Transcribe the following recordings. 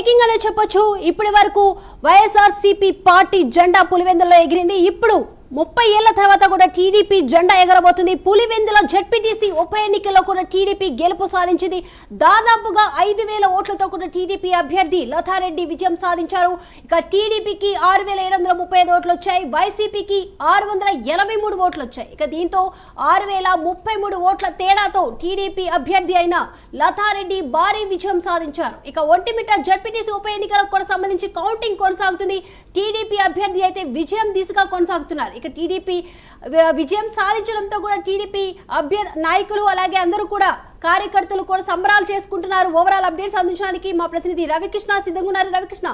Breaking అనే చెప్పొచ్చు. ఇప్పటి వరకు వైఎస్ఆర్ పార్టీ జెండా పులివెందులో ఎగిరింది. ఇప్పుడు ముప్పై ఏళ్ళ తర్వాత కూడా టీడీపీ జెండా ఎగరబోతుంది. పులివెందుల జడ్పీటీసీ ఉప ఎన్నికల్లో కూడా టీడీపీ గెలుపు సాధించింది. దాదాపుగా ఐదు వేల ఓట్లతో కూడా టీడీపీ అభ్యర్థి లతారెడ్డి విజయం సాధించారు. ఇక టీడీపీకి ఆరు వేల ఏడు వందల ముప్పై ఐదు ఓట్లు వచ్చాయి. వైసీపీకి ఆరు వందల ఎనభై మూడు ఓట్లు వచ్చాయి. ఇక దీంతో ఆరు వేల ముప్పై మూడు ఓట్ల తేడాతో టీడీపీ అభ్యర్థి అయిన లతారెడ్డి భారీ విజయం సాధించారు. ఇక ఒంటిమిట్ట జడ్పీటీసీ ఉప ఎన్నికలకు కూడా సంబంధించి కౌంటింగ్ కొనసాగుతుంది. టీడీపీ అభ్యర్థి అయితే విజయం దిశగా కొనసాగుతున్నారు. ఇక టీడీపీ విజయం సాధించడంతో కూడా టీడీపీ అభ్య నాయకులు అలాగే అందరూ కూడా కార్యకర్తలు కూడా సంబరాలు చేసుకుంటున్నారు. ఓవరాల్ అప్డేట్స్ అందించడానికి మా ప్రతినిధి రవికృష్ణ సిద్ధంగా ఉన్నారు. రవికృష్ణ.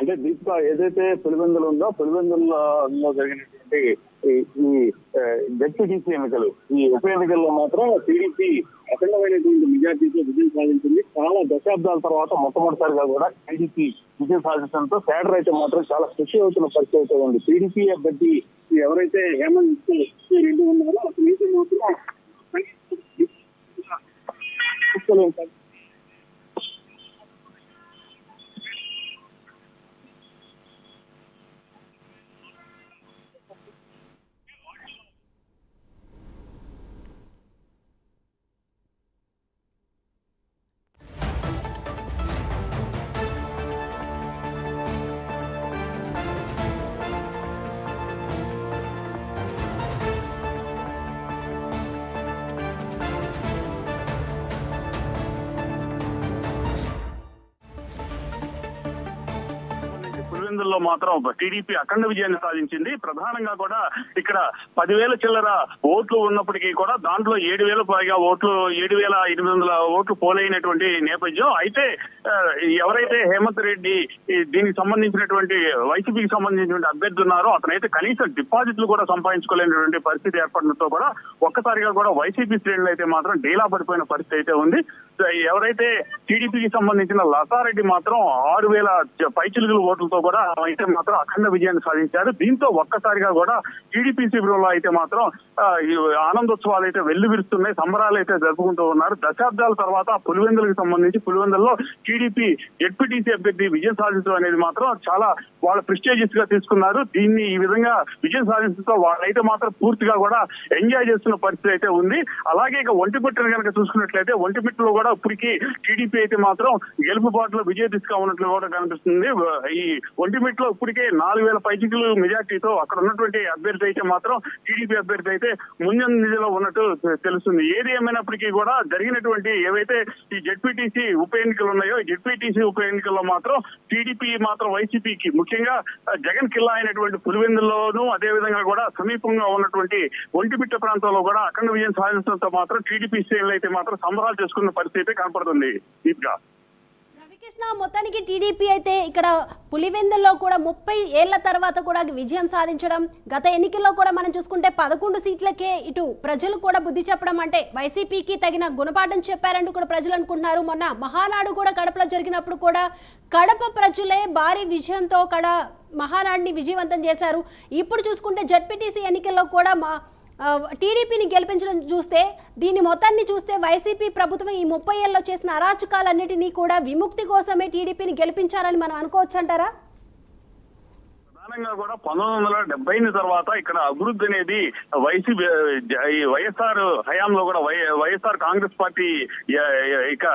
అంటే దీపిక ఏదైతే పులివెందులు ఉందో పులివెందులలో జరిగినటువంటి ఈ- ఈ జడ్పీటీసీ ఎన్నికలు ఈ ఉప ఎన్నికల్లో మాత్రం టీడీపీ అఖండమైనటువంటి మెజార్టీతో విజయం సాధించింది. చాలా దశాబ్దాల తర్వాత మొట్టమొదటిసారిగా కూడా టీడీపీ విజయం సాధించడంతో కేడర్ అయితే మాత్రం చాలా ఖుషి అవుతున్న పరిస్థితి అయితే ఉంది. టీడీపీ అభ్యర్థి ఎవరైతే హేమంత్ రెండు ఉన్నారో అతను మాత్రం చూసుకోలేము. మాత్రం టీడీపీ అఖండ విజయాన్ని సాధించింది ప్రధానంగా కూడా ఇక్కడ పదివేల చిల్లర ఓట్లు ఉన్నప్పటికీ కూడా దాంట్లో ఏడు వేల పైగా ఓట్లు ఏడు వేల ఎనిమిది వందల ఓట్లు పోలైనటువంటి నేపథ్యం అయితే ఎవరైతే హేమంత్ రెడ్డి దీనికి సంబంధించినటువంటి వైసీపీకి సంబంధించినటువంటి అభ్యర్థి ఉన్నారో అతనైతే కనీసం డిపాజిట్లు కూడా సంపాదించుకోలేనటువంటి పరిస్థితి ఏర్పడడంతో కూడా ఒక్కసారిగా కూడా వైసీపీ శ్రేణులు అయితే మాత్రం డీలా పడిపోయిన పరిస్థితి అయితే ఉంది ఎవరైతే టీడీపీకి సంబంధించిన లతారెడ్డి మాత్రం ఆరు వేల పైచిలుగుల ఓట్లతో కూడా అయితే మాత్రం అఖండ విజయాన్ని సాధించారు. దీంతో ఒక్కసారిగా కూడా టీడీపీ శిబిరంలో అయితే మాత్రం ఈ ఆనందోత్సవాలు అయితే వెల్లువిరుస్తున్నాయి. సంబరాలు అయితే జరుపుకుంటూ ఉన్నారు. దశాబ్దాల తర్వాత పులివెందులకు సంబంధించి పులివెందుల్లో టీడీపీ జెడ్పీటీసీ అభ్యర్థి విజయం సాధించడం అనేది మాత్రం చాలా వాళ్ళ ప్రిస్టేజియస్గా తీసుకున్నారు. దీన్ని ఈ విధంగా విజయం సాధించడంతో వాళ్ళైతే మాత్రం పూర్తిగా కూడా ఎంజాయ్ చేస్తున్న పరిస్థితి అయితే ఉంది. అలాగే ఇక ఒంటిమిట్టను కనుక చూసుకున్నట్లయితే ఒంటిమిట్టలో కూడా ఇప్పటికీ టీడీపీ అయితే మాత్రం గెలుపు బాటలో విజయ దిశగా ఉన్నట్లు కూడా కనిపిస్తుంది. ఈ ఒంటిమిట్టలో ఇప్పటికే నాలుగు వేల పైచికలు మెజార్టీతో అక్కడ ఉన్నటువంటి అభ్యర్థి అయితే మాత్రం టీడీపీ అభ్యర్థి అయితే ముందంజలో ఉన్నట్టు తెలుస్తుంది. ఏది ఏమైనప్పటికీ కూడా జరిగినటువంటి ఏవైతే ఈ జడ్పీటీసీ ఉప ఎన్నికలు ఉన్నాయో జడ్పీటీసీ ఉప ఎన్నికల్లో మాత్రం టీడీపీ మాత్రం వైసీపీకి ముఖ్యంగా జగన్ కిల్లా అయినటువంటి పులివెందుల్లోనూ అదే విధంగా కూడా సమీపంగా ఉన్నటువంటి ఒంటిమిట్ట ప్రాంతంలో కూడా అఖండ విజయం సాధించడంతో మాత్రం టీడీపీ శ్రేణులు అయితే మాత్రం సంబరాలు చేసుకున్న పరిస్థితి అయితే కనపడుతుంది. దీప్గా. కృష్ణ మొత్తానికి టీడీపీ అయితే ఇక్కడ పులివెందుల్లో కూడా ముప్పై ఏళ్ళ తర్వాత కూడా విజయం సాధించడం గత ఎన్నికల్లో కూడా మనం చూసుకుంటే పదకొండు సీట్లకే ఇటు ప్రజలు కూడా బుద్ధి చెప్పడం అంటే వైసీపీకి తగిన గుణపాఠం చెప్పారంటూ కూడా ప్రజలు అనుకుంటున్నారు. మొన్న మహానాడు కూడా కడపలో జరిగినప్పుడు కూడా కడప ప్రజలే భారీ విజయంతో కడ మహానాడిని విజయవంతం చేశారు. ఇప్పుడు చూసుకుంటే జడ్పీటీసీ ఎన్నికల్లో కూడా మా టీడీపీని గెలిపించడం చూస్తే దీన్ని మొత్తాన్ని చూస్తే వైసీపీ ప్రభుత్వం ఈ ముప్పై ఏళ్ళలో చేసిన అరాచకాలన్నిటినీ కూడా విముక్తి కోసమే టీడీపీని గెలిపించారని మనం అనుకోవచ్చు అంటారా ప్రధానంగా కూడా పంతొమ్మిది వందల డెబ్బై తర్వాత ఇక్కడ అభివృద్ధి అనేది వైసీపీ వైఎస్ఆర్ హయాంలో కూడా వైఎస్ఆర్ కాంగ్రెస్ పార్టీ ఇక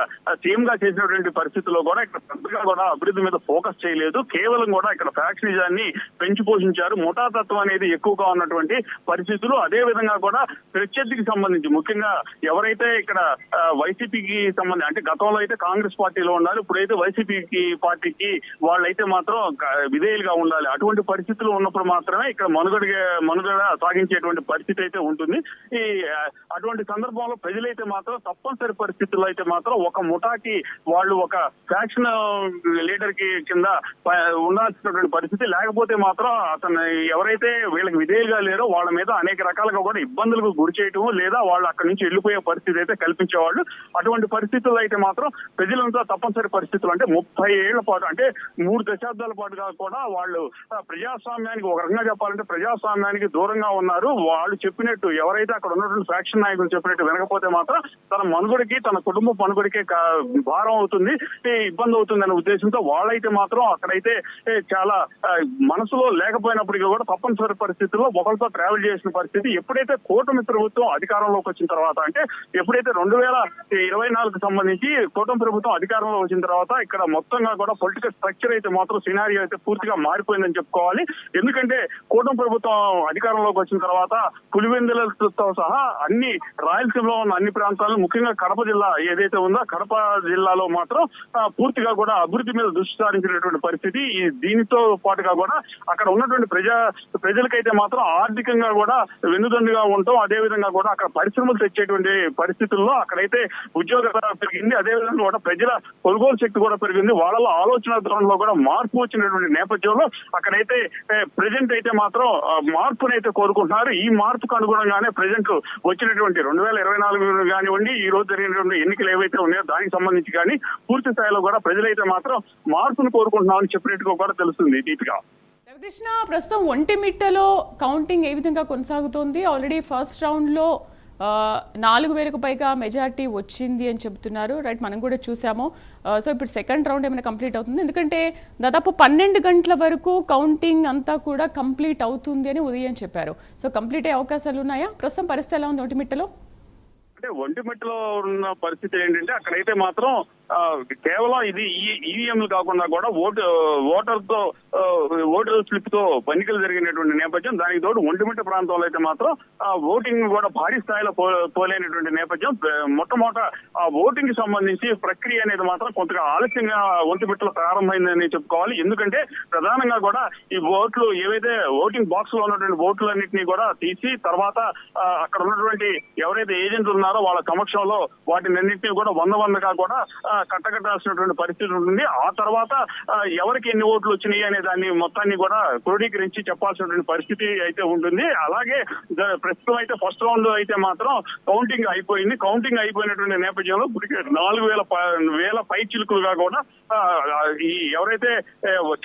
సీఎం గా చేసినటువంటి పరిస్థితుల్లో కూడా ఇక్కడ పెద్దగా కూడా అభివృద్ధి మీద ఫోకస్ చేయలేదు. కేవలం కూడా ఇక్కడ ఫ్యాక్షనిజాన్ని పెంచి పోషించారు. ముఠాతత్వం అనేది ఎక్కువగా ఉన్నటువంటి పరిస్థితులు. అదే విధంగా కూడా ప్రత్యర్థికి సంబంధించి ముఖ్యంగా ఎవరైతే ఇక్కడ వైసీపీకి సంబంధించి అంటే గతంలో అయితే కాంగ్రెస్ పార్టీలో ఉండాలి. ఇప్పుడైతే వైసీపీకి పార్టీకి వాళ్ళైతే మాత్రం విధేయులుగా ఉండాలి. అటువంటి పరిస్థితులు ఉన్నప్పుడు మాత్రమే ఇక్కడ మనుగడ మనుగడ సాగించేటువంటి పరిస్థితి అయితే ఉంటుంది. ఈ అటువంటి సందర్భంలో ప్రజలైతే మాత్రం తప్పనిసరి పరిస్థితుల్లో అయితే మాత్రం ఒక ముఠాకి వాళ్ళు ఒక ఫ్యాక్షన్ లీడర్కి కింద ప- ఉండాల్సినటువంటి పరిస్థితి లేకపోతే మాత్రం అతను ఎవరైతే వీళ్ళకి విధేయులుగా లేరో వాళ్ళ మీద అనేక రకాలుగా కూడా ఇబ్బందులకు గురి చేయటం లేదా వాళ్ళు అక్కడి నుంచి వెళ్ళిపోయే పరిస్థితి అయితే కల్పించేవాళ్ళు. అటువంటి పరిస్థితుల్లో అయితే మాత్రం ప్రజలంతా తప్పనిసరి పరిస్థితులు అంటే ముప్పై ఏళ్ళ పాటు అంటే మూడు దశాబ్దాల పాటుగా కూడా వాళ్ళు ప్రజాస్వామ్యానికి ఒక రకంగా చెప్పాలంటే ప్రజాస్వామ్యానికి దూరంగా ఉన్నారు. వాళ్ళు చెప్పినట్టు ఎవరైతే అక్కడ ఉన్నటువంటి ఫ్యాక్షన్ నాయకులు చెప్పినట్టు వినకపోతే మాత్రం తన మనుగడికి తన కుటుంబ మనుగడికి కా- భారం అవుతుంది ఇబ్బంది అవుతుంది అనే ఉద్దేశంతో వాళ్ళైతే మాత్రం అక్కడైతే చాలా మనసులో లేకపోయినప్పటికీ కూడా తప్పనిసరి పరిస్థితుల్లో ఒకరితో ట్రావెల్ చేసిన పరిస్థితి ఎప్పుడైతే కూటమి ప్రభుత్వం అధికారంలోకి వచ్చిన తర్వాత అంటే ఎప్పుడైతే రెండు వేల ఇరవై నాలుగు సంబంధించి కూటమి ప్రభుత్వం అధికారంలో వచ్చిన తర్వాత ఇక్కడ మొత్తంగా కూడా పొలిటికల్ స్ట్రక్చర్ అయితే మాత్రం సినారియో అయితే పూర్తిగా మారిపోయిందని చెప్పుకోవాలి. ఎందుకంటే కూటమి ప్రభుత్వం అధికారంలోకి వచ్చిన తర్వాత పులివెందులతో సహా అన్ని రాయలసీమలో ఉన్న అన్ని ప్రాంతాలు ముఖ్యంగా కడప జిల్లా ఏదైతే ఉందో కడప జిల్లాలో మాత్రం పూర్తిగా కూడా అభివృద్ధి మీద దృష్టి సారించినటువంటి పరిస్థితి ఈ దీనితో పాటుగా కూడా అక్కడ ఉన్నటువంటి ప్రజా ప్రజలకైతే మాత్రం ఆర్థికంగా కూడా వెన్నుదండుగా ఉండటం అదే విధంగా కూడా అక్కడ పరిశ్రమలు తెచ్చేటువంటి పరిస్థితుల్లో అక్కడైతే ఉద్యోగ పెరిగింది. అదే విధంగా కూడా ప్రజల కొనుగోలు శక్తి కూడా పెరిగింది. వాళ్ళలో ఆలోచన ధోరణిలో కూడా మార్పు వచ్చినటువంటి నేపథ్యంలో అక్కడైతే ప్రజెంట్ అయితే మాత్రం ఆ, మార్పునైతే కోరుకుంటున్నారు. ఈ మార్పుకు అనుగుణంగానే ప్రజెంట్ వచ్చినటువంటి రెండు వేల ఇరవై నాలుగు కానివ్వండి ఈ రోజు జరిగినటువంటి ఎన్నికలు ఏవైతే ఉన్నాయో దానికి సంబంధించి కానీ పూర్తి స్థాయిలో కూడా ప్రజలైతే మాత్రం మార్పును కోరుకుంటున్నామని చెప్పినట్టుగా కూడా తెలుస్తుంది దీపిక రవికృష్ణ ప్రస్తుతం ఒంటిమిట్టలో కౌంటింగ్ ఏ విధంగా కొనసాగుతోంది? ఆల్రెడీ ఫస్ట్ రౌండ్లో నాలుగు వేలకు పైగా మెజారిటీ వచ్చింది అని చెబుతున్నారు. రైట్ మనం కూడా చూసాము. సో ఇప్పుడు సెకండ్ రౌండ్ ఏమైనా కంప్లీట్ అవుతుంది? ఎందుకంటే దాదాపు పన్నెండు గంటల వరకు కౌంటింగ్ అంతా కూడా కంప్లీట్ అవుతుంది అని ఉదయం చెప్పారు. సో కంప్లీట్ అయ్యే అవకాశాలు ఉన్నాయా? ప్రస్తుతం పరిస్థితి ఎలా ఉంది ఒంటిమిట్టలో అంటే ఒంటిమిట్టలో ఉన్న పరిస్థితి ఏంటంటే అక్కడైతే మాత్రం కేవలం ఇది ఈవీఎంలు కాకుండా కూడా ఓటు ఓటర్తో ఓటర్ స్లిప్తో ఎన్నికలు జరిగినటువంటి నేపథ్యం దానికి తోడు ఒంటిమిట్ట ప్రాంతంలో అయితే మాత్రం ఓటింగ్ కూడా భారీ స్థాయిలో పో- పోలేనటువంటి నేపథ్యం మొట్టమొదట ఆ ఓటింగ్కి సంబంధించి ప్రక్రియ అనేది మాత్రం కొంతగా ఆలస్యంగా ఒంటిమిట్టలో ప్రారంభమైందని చెప్పుకోవాలి. ఎందుకంటే ప్రధానంగా కూడా ఈ ఓట్లు ఏవైతే ఓటింగ్ బాక్స్లో ఉన్నటువంటి ఓట్లన్నింటినీ కూడా తీసి తర్వాత అక్కడ ఉన్నటువంటి ఎవరైతే ఏజెంట్లు ఉన్నారో వాళ్ళ సమక్షంలో వాటినన్నింటినీ కూడా వంద వందగా కూడా కట్టకట్టాల్సినటువంటి పరిస్థితి ఉంటుంది. ఆ తర్వాత ఎవరికి ఎన్ని ఓట్లు వచ్చినాయి అనే దాన్ని మొత్తాన్ని కూడా క్రోడీకరించి చెప్పాల్సినటువంటి పరిస్థితి అయితే ఉంటుంది. అలాగే ప్రస్తుతం అయితే ఫస్ట్ రౌండ్ అయితే మాత్రం కౌంటింగ్ అయిపోయింది. కౌంటింగ్ అయిపోయినటువంటి నేపథ్యంలో ఇప్పటికే నాలుగు వేల వేల పై చిలుకులుగా కూడా ఈ ఎవరైతే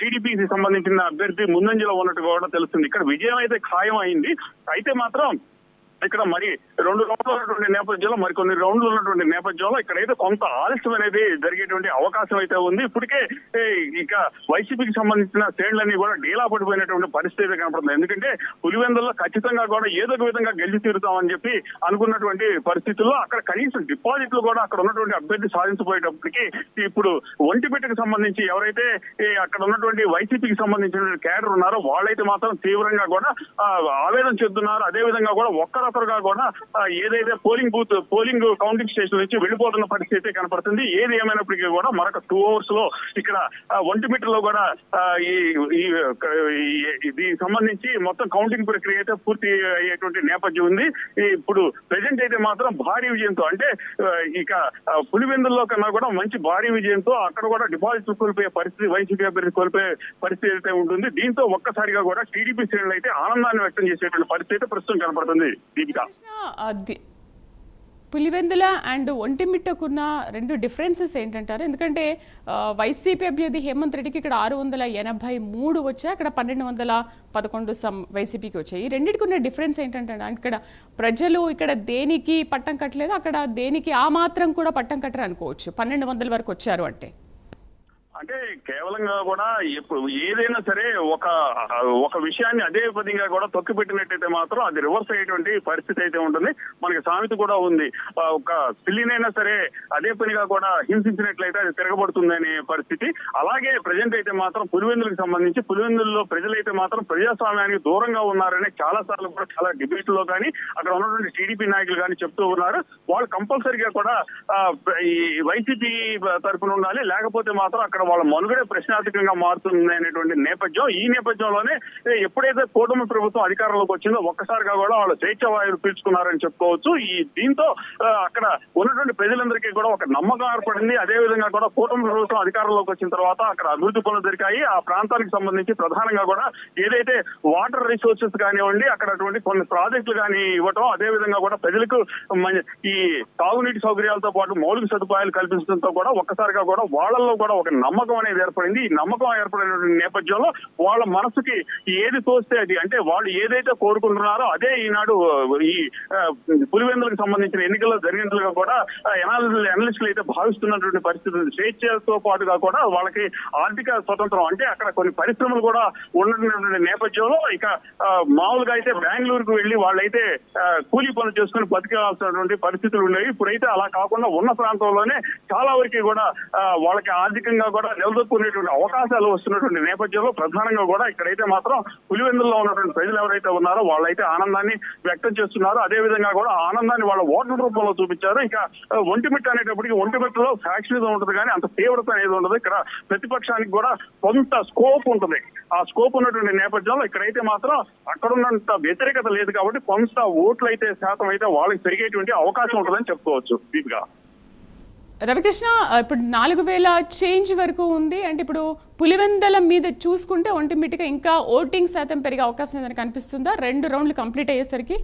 టీడీపీకి సంబంధించిన అభ్యర్థి ముందంజలో ఉన్నట్టు కూడా తెలుస్తుంది. ఇక్కడ విజయం అయితే ఖాయం అయింది అయితే మాత్రం ఇక్కడ మరి రెండు రౌండ్లు ఉన్నటువంటి నేపథ్యంలో మరికొన్ని రౌండ్లు ఉన్నటువంటి నేపథ్యంలో ఇక్కడైతే కొంత ఆలస్యం అనేది జరిగేటువంటి అవకాశం అయితే ఉంది. ఇప్పటికే ఇంకా ఇక వైసీపీకి సంబంధించిన శ్రేణులన్నీ కూడా డీలా పడిపోయినటువంటి పరిస్థితి కనపడుతుంది. ఎందుకంటే పులివెందుల్లో ఖచ్చితంగా కూడా ఏదో ఒక విధంగా గెలిచి తీరుతామని చెప్పి అనుకున్నటువంటి పరిస్థితుల్లో అక్కడ కనీసం డిపాజిట్లు కూడా అక్కడ ఉన్నటువంటి అభ్యర్థి సాధించబోయేటప్పటికి ఇప్పుడు ఒంటిపెట్టుకు సంబంధించి ఎవరైతే అక్కడ ఉన్నటువంటి వైసీపీకి సంబంధించిన కేడర్ ఉన్నారో వాళ్ళైతే మాత్రం తీవ్రంగా కూడా ఆవేదన చెందుతున్నారు. అదే విధంగా కూడా ఒక్కరొక్కరుగా కూడా ఏదైతే polling booth polling counting station నుంచి వెళ్ళిపోతున్న పరిస్థితి అయితే కనపడుతుంది. ఏది ఏమైనప్పటికీ కూడా మరొక టూ అవర్స్లో ఇక్కడ ఆ, ఒంటిమిట్టలో కూడా ఈ దీనికి సంబంధించి మొత్తం కౌంటింగ్ ప్రక్రియ అయితే పూర్తి అయ్యేటువంటి నేపథ్యం ఉంది. ఇప్పుడు ప్రెసెంట్ అయితే మాత్రం భారీ విజయంతో అంటే ఇక పులివెందుల్లో కన్నా కూడా మంచి భారీ విజయంతో అక్కడ కూడా డిపాజిట్లు కోల్పోయే పరిస్థితి వైసీపీ అభ్యర్థి కోల్పోయే పరిస్థితి అయితే ఉంటుంది దీంతో ఒక్కసారిగా కూడా టీడీపీ శ్రేణులు అయితే ఆనందాన్ని వ్యక్తం చేసేటువంటి పరిస్థితి అయితే ప్రస్తుతం కనపడుతుంది. దీపిక. పులివెందుల అండ్ ఒంటిమిట్టకున్న రెండు డిఫరెన్సెస్ ఏంటంటారు? ఎందుకంటే వైసీపీ అభ్యర్థి హేమంత్ రెడ్డికి ఇక్కడ ఆరు వందల ఎనభై మూడు వచ్చాయి అక్కడ పన్నెండు వందల పదకొండు సమ్ వైసీపీకి వచ్చాయి. ఈ రెండింటికి ఉన్న డిఫరెన్స్ ఏంటంటే ఇక్కడ ప్రజలు ఇక్కడ దేనికి పట్టం కట్టలేదు అక్కడ దేనికి ఆ మాత్రం కూడా పట్టం కట్టరు అనుకోవచ్చు. పన్నెండు వందల వరకు వచ్చారు అంటే. అంటే కేవలంగా కూడా ఇప్పుడు ఏదైనా సరే ఒక ఒక విషయాన్ని అదే పదిగా కూడా తొక్కిపెట్టినట్టయితే మాత్రం అది రివర్స్ అయ్యేటువంటి పరిస్థితి అయితే ఉంటుంది. మనకి సామెత కూడా ఉంది. ఒక పిల్లినైనా సరే అదే పనిగా కూడా హింసించినట్లయితే అది తిరగబడుతుందనే పరిస్థితి. అలాగే ప్రజెంట్ అయితే మాత్రం పులివెందులకు సంబంధించి పులివెందుల్లో ప్రజలైతే మాత్రం ప్రజాస్వామ్యానికి దూరంగా ఉన్నారని చాలా సార్లు కూడా చాలా డిబేట్లో కానీ అక్కడ ఉన్నటువంటి టీడీపీ నాయకులు కానీ చెప్తూ ఉన్నారు. వాళ్ళు కంపల్సరిగా కూడా ఈ వైసీపీ తరఫున ఉండాలి లేకపోతే మాత్రం అక్కడ వాళ్ళ మనుగడే ప్రశ్నార్థకంగా మారుతుంది అనేటువంటి నేపథ్యం ఈ నేపథ్యంలోనే ఎప్పుడైతే కూటమి ప్రభుత్వం అధికారంలోకి వచ్చిందో ఒక్కసారిగా కూడా వాళ్ళు స్వేచ్ఛ వాయువులు పీల్చుకున్నారని చెప్పుకోవచ్చు. ఈ దీంతో అక్కడ ఉన్నటువంటి ప్రజలందరికీ కూడా ఒక నమ్మకం ఏర్పడింది. అదే విధంగా కూడా కూటమి ప్రభుత్వం అధికారంలోకి వచ్చిన తర్వాత అక్కడ అభివృద్ధి పనులు జరిగాయి. ఆ ప్రాంతానికి సంబంధించి ప్రధానంగా కూడా ఏదైతే వాటర్ రిసోర్సెస్ కానివ్వండి అక్కడటువంటి కొన్ని ప్రాజెక్టులు కానీ ఇవ్వటం అదే విధంగా కూడా ప్రజలకు ఈ తాగునీటి సౌకర్యాలతో పాటు మౌలిక సదుపాయాలు కల్పించడంతో కూడా ఒక్కసారిగా కూడా వాళ్ళల్లో కూడా ఒక నమ్మకం నమ్మకం అనేది ఏర్పడింది. ఈ నమ్మకం ఏర్పడినటువంటి నేపథ్యంలో వాళ్ళ మనసుకి ఏది తోస్తే అది అంటే వాళ్ళు ఏదైతే కోరుకుంటున్నారో అదే ఈనాడు ఈ పులివెందులకు సంబంధించిన ఎన్నికల్లో జరిగినట్లుగా కూడా ఎనాలిస్టులు అయితే భావిస్తున్నటువంటి పరిస్థితి ఉంది. స్వేచ్ఛతో పాటుగా కూడా వాళ్ళకి ఆర్థిక స్వతంత్రం అంటే అక్కడ కొన్ని పరిశ్రమలు కూడా ఉన్నటువంటి నేపథ్యంలో ఇక మామూలుగా అయితే బెంగళూరుకు వెళ్ళి వాళ్ళైతే కూలీ పనులు చేసుకుని బతికాల్సినటువంటి పరిస్థితులు ఉన్నాయి ఇప్పుడైతే అలా కాకుండా ఉన్న ప్రాంతంలోనే చాలా వరకు కూడా వాళ్ళకి ఆర్థికంగా కూడా నిలదొక్కునేటువంటి అవకాశాలు వస్తున్నటువంటి నేపథ్యంలో ప్రధానంగా కూడా ఇక్కడైతే మాత్రం పులివెందుల్లో ఉన్నటువంటి ప్రజలు ఎవరైతే ఉన్నారో వాళ్ళైతే ఆనందాన్ని వ్యక్తం చేస్తున్నారు. అదే విధంగా కూడా ఆనందాన్ని వాళ్ళ ఓట్ల రూపంలో చూపించారు. ఇక ఆ, ఒంటిమిట్ట అనేటప్పటికి ఒంటిమిట్టలో ఫ్యాక్షనిజం ఉంటుంది కానీ అంత తీవ్రత అనేది ఉండదు. ఇక్కడ ప్రతిపక్షానికి కూడా కొంత స్కోప్ ఉంటుంది. ఆ స్కోప్ ఉన్నటువంటి నేపథ్యంలో ఇక్కడైతే మాత్రం అక్కడున్నంత వ్యతిరేకత లేదు కాబట్టి కొంత ఓట్లు అయితే శాతం అయితే వాళ్ళకి పెరిగేటువంటి అవకాశం ఉంటుందని చెప్పుకోవచ్చు. దీపిగా రవికృష్ణ ఇప్పుడు నాలుగు వేల చేంజ్ వరకు ఉంది. అంటే ఇప్పుడు పులివెందల మీద చూసుకుంటే ఒంటిమిటిగా ఇంకా ఓటింగ్ శాతం పెరిగే అవకాశం ఏదైనా కనిపిస్తుందా? రెండు రౌండ్లు కంప్లీట్ అయ్యేసరికి?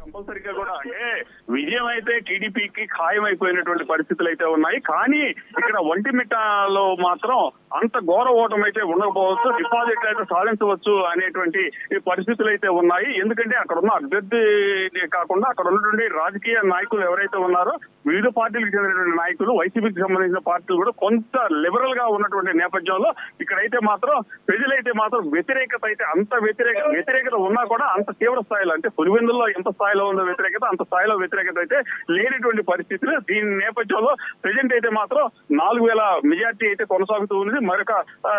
కంపల్సరీగా కూడా. అంటే విజయం అయితే టీడీపీకి ఖాయం అయిపోయినటువంటి పరిస్థితులు అయితే ఉన్నాయి. కానీ ఇక్కడ ఒంటిమిట్టలో మాత్రం అంత ఘోర ఓటమి అయితే ఉండకపోవచ్చు. డిపాజిట్ అయితే సాధించవచ్చు అనేటువంటి పరిస్థితులు అయితే ఉన్నాయి. ఎందుకంటే అక్కడ ఉన్న అభ్యర్థి కాకుండా అక్కడ ఉన్నటువంటి రాజకీయ నాయకులు ఎవరైతే ఉన్నారో వివిధ పార్టీలకు చెందినటువంటి నాయకులు వైసీపీకి సంబంధించిన పార్టీలు కూడా కొంత లిబరల్గా ఉన్నటువంటి నేపథ్యంలో ఇక్కడైతే మాత్రం ప్రజలైతే మాత్రం వ్యతిరేకత అయితే అంత వ్యతిరేక వ్యతిరేకత ఉన్నా కూడా అంత తీవ్ర స్థాయిలో అంటే పులివెందుల్లో ఎంత స్థాయిలో ఉందో వ్యతిరేకత అంత స్థాయిలో వ్యతిరేకత అయితే లేనటువంటి పరిస్థితులు దీని నేపథ్యంలో ప్రజెంట్ అయితే మాత్రం నాలుగు వేల మెజార్టీ అయితే కొనసాగుతూ ఉంది మరొక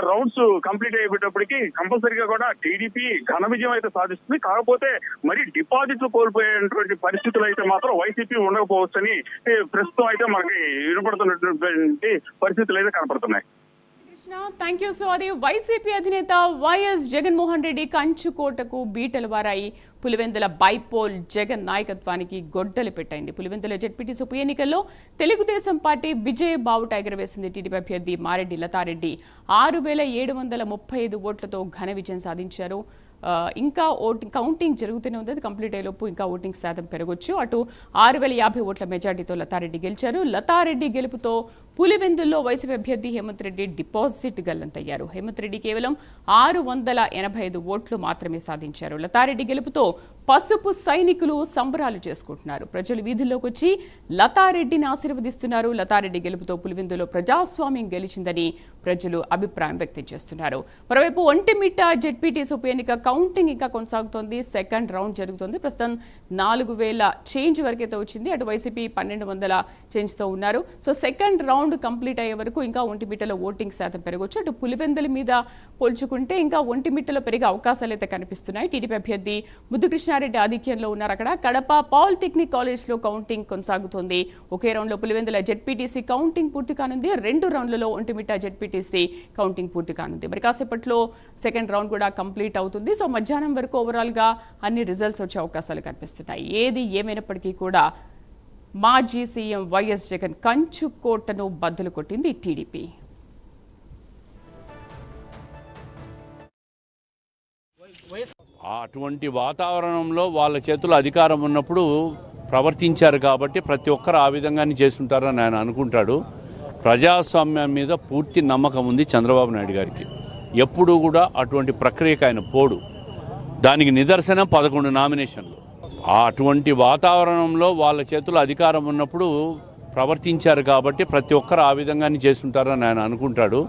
రౌండ్స్ కంప్లీట్ అయిపోయేటప్పటికి కంపల్సరీగా కూడా టీడీపీ ఘన విజయం అయితే సాధిస్తుంది. కాకపోతే మరి డిపాజిట్లు కోల్పోయేటువంటి పరిస్థితులు అయితే మాత్రం వైసీపీ ఉండకపోవచ్చని ప్రస్తుతం అయితే మనకి వినపడుతున్నటువంటి పరిస్థితులు అయితే కనపడుతున్నాయి. కృష్ణ థ్యాంక్ యూ సో అది వైసీపీ అధినేత వైఎస్ జగన్మోహన్ రెడ్డి కంచుకోటకు బీటలు వారాయి. పులివెందుల బైపోల్ జగన్ నాయకత్వానికి గొడ్డలు పెట్టైంది. పులివెందుల జెడ్పీటీసీ ఉప ఎన్నికల్లో తెలుగుదేశం పార్టీ విజయ టైగర్ వేసింది. టీడీపీ అభ్యర్థి మారెడ్డి లతారెడ్డి ఆరు వేల ఏడు వందల ముప్పై ఐదు ఓట్లతో ఘన విజయం సాధించారు. ఇంకా ఓటింగ్ కౌంటింగ్ జరుగుతూనే ఉంది. అది కంప్లీట్ అయ్యేలోపు ఇంకా ఓటింగ్ శాతం పెరగొచ్చు. అటు ఆరు వేల యాభై ఓట్ల మెజార్టీతో లతారెడ్డి గెలిచారు. లతారెడ్డి గెలుపుతో పులివెందుల్లో వైసీపీ అభ్యర్థి హేమంత్ రెడ్డి డిపాజిట్ గల్లంతయ్యారు. హేమంత్ రెడ్డి కేవలం ఆరు వందల ఎనభై ఐదు ఓట్లు మాత్రమే సాధించారు. లతారెడ్డి గెలుపుతో పసుపు సైనికులు సంబరాలు చేసుకుంటున్నారు. ప్రజలు వీధుల్లోకి వచ్చి లతారెడ్డిని ఆశీర్వదిస్తున్నారు. లతారెడ్డి గెలుపుతో పులివెందులో ప్రజాస్వామ్యం గెలిచిందని ప్రజలు అభిప్రాయం వ్యక్తం చేస్తున్నారు. మరోవైపు ఒంటిమిట్ట జెడ్పీటీస్ ఉప ఎన్నిక కౌంటింగ్ ఇంకా కొనసాగుతోంది. సెకండ్ రౌండ్ జరుగుతోంది. ప్రస్తుతం నాలుగు వేల చేంజ్ వరకైతే వచ్చింది. అటు వైసీపీ పన్నెండు వందల చేంజ్తో ఉన్నారు. సో సెకండ్ రౌండ్ కంప్లీట్ అయ్యే వరకు ఇంకా ఒంటిమిట్టలో ఓటింగ్ శాతం పెరగవచ్చు అటు పులివెందుల మీద పోల్చుకుంటే ఇంకా ఒంటిమిట్టలో పెరిగే అవకాశాలు అయితే కనిపిస్తున్నాయి. టీడీపీ అభ్యర్థి ముద్దు కృష్ణారెడ్డి ఆధిక్యంలో ఉన్నారు. అక్కడ కడప పాలిటెక్నిక్ కాలేజ్లో కౌంటింగ్ కొనసాగుతోంది. ఒకే రౌండ్లో పులివెందుల జెడ్పీటీసీ కౌంటింగ్ పూర్తి కానుంది. రెండు రౌండ్లలో ఒంటిమిట్ట జెడ్పీటీసీ కౌంటింగ్ పూర్తి కానుంది. మరి కాసేపట్లో సెకండ్ రౌండ్ కూడా కంప్లీట్ అవుతుంది. సో మధ్యాహ్నం వరకు ఓవరాల్గా అన్ని రిజల్ట్స్ వచ్చే అవకాశాలు కనిపిస్తున్నాయి. ఏది ఏమైనప్పటికీ కూడా మాజీ సీఎం వైఎస్ జగన్ కంచుకోటను బద్దలు కొట్టింది టీడీపీ. అటువంటి వాతావరణంలో వాళ్ళ చేతిలో అధికారం ఉన్నప్పుడు ప్రవర్తించారు కాబట్టి ప్రతి ఒక్కరు ఆ విధంగానే చేస్తుంటారని ఆయన అనుకుంటాడు. ప్రజాస్వామ్యం మీద పూర్తి నమ్మకం ఉంది చంద్రబాబు నాయుడు గారికి. ఎప్పుడూ కూడా అటువంటి ప్రక్రియకు ఆయన పోడు. దానికి నిదర్శనం పదకొండు నామినేషన్లు. అటువంటి వాతావరణంలో వాళ్ళ చేతిలో అధికారం ఉన్నప్పుడు ప్రవర్తించారు కాబట్టి ప్రతి ఒక్కరు ఆ విధంగానే చేస్తుంటారని ఆయన అనుకుంటాడు.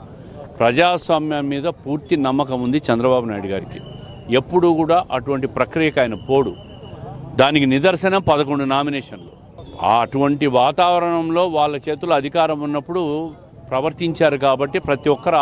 ప్రజాస్వామ్యం మీద పూర్తి నమ్మకం ఉంది చంద్రబాబు నాయుడు గారికి. ఎప్పుడూ కూడా అటువంటి ప్రక్రియకు ఆయన పోడు. దానికి నిదర్శనం పదకొండు నామినేషన్లు. అటువంటి వాతావరణంలో వాళ్ళ చేతిలో అధికారం ఉన్నప్పుడు ప్రవర్తించారు కాబట్టి ప్రతి ఒక్కరు